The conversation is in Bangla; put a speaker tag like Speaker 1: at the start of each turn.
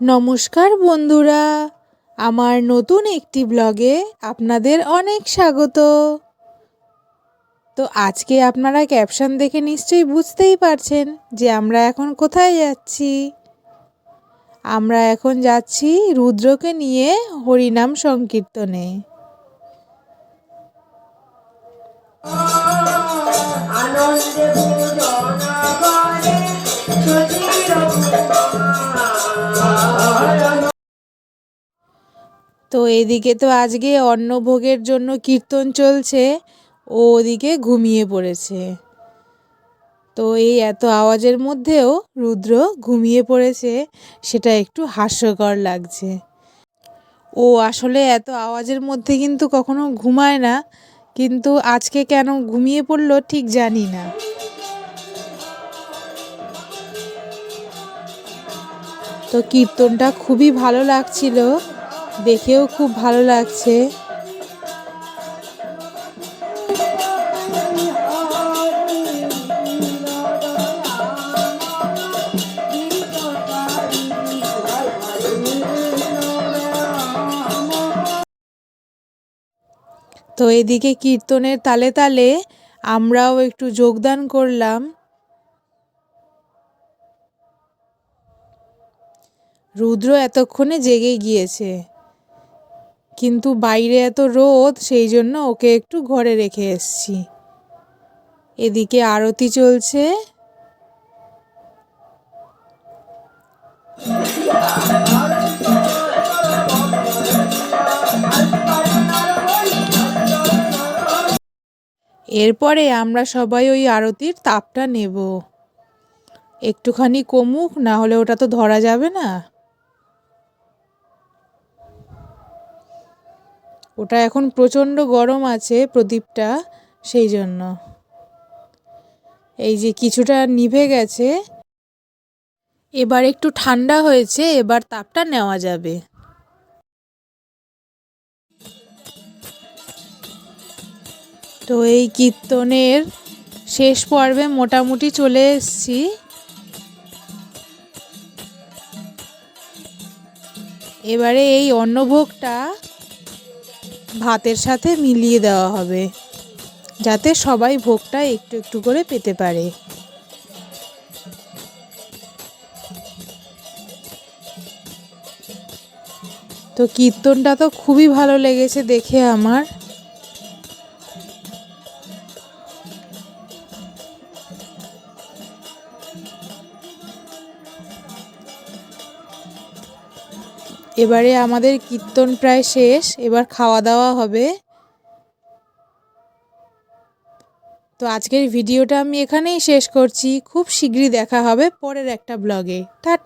Speaker 1: নমস্কার বন্ধুরা, আমার নতুন একটি ব্লগে আপনাদের অনেক স্বাগত। তো আজকে আপনারা ক্যাপশন দেখে নিশ্চয়ই বুঝতেই পারছেন যে আমরা এখন কোথায় যাচ্ছি। আমরা এখন যাচ্ছি রুদ্রকে নিয়ে হরিনাম সংকীর্তনে। তো এদিকে তো আজকে অন্নভোগের জন্য কীর্তন চলছে, ও ওদিকে ঘুমিয়ে পড়েছে। তো এই এত আওয়াজের মধ্যেও রুদ্র ঘুমিয়ে পড়েছে, সেটা একটু হাস্যকর লাগছে। ও আসলে এত আওয়াজের মধ্যে কিন্তু কখনো ঘুমায় না, কিন্তু আজকে কেন ঘুমিয়ে পড়ল ঠিক জানি না। তো কীর্তনটা খুবই ভালো লাগছিল। দেখেও খুব ভালো লাগছে। তো এদিকে কীর্তনের তালে তালে আমরাও একটু যোগদান করলাম। রুদ্র এতক্ষণে জেগে গিয়েছে। কিন্তু বাইরে এত রোদ, সেই জন্য ওকে একটু ঘরে রেখে এসছি। এদিকে আরতি চলছে। এরপরে আমরা সবাই ওই আরতির তাপটা নেব। একটুখানি কমুক, না হলে ওটা তো ধরা যাবে না। ওটা এখন প্রচণ্ড গরম আছে প্রদীপটা, সেই জন্য। এই যে কিছুটা নিভে গেছে। এবার একটু ঠান্ডা হয়েছে, এবার তাপটা নেওয়া যাবে। তো এই কীর্তনের শেষ পর্বে মোটামুটি চলে এসছি। এবারে এই অন্নভোগটা ভাতের সাথে মিলিয়ে দেওয়া হবে, যাতে সবাই ভোগটা একটু একটু করে পেতে পারে। তো কীর্তনটা তো খুবই ভালো লেগেছে দেখে আমার। এবারে আমাদের কীর্তন প্রায় শেষ, এবার খাওয়া দাওয়া হবে। তো আজকের ভিডিওটা আমি এখানেই শেষ করছি। খুব শীঘ্রই দেখা হবে পরের একটা ব্লগে। টাটা।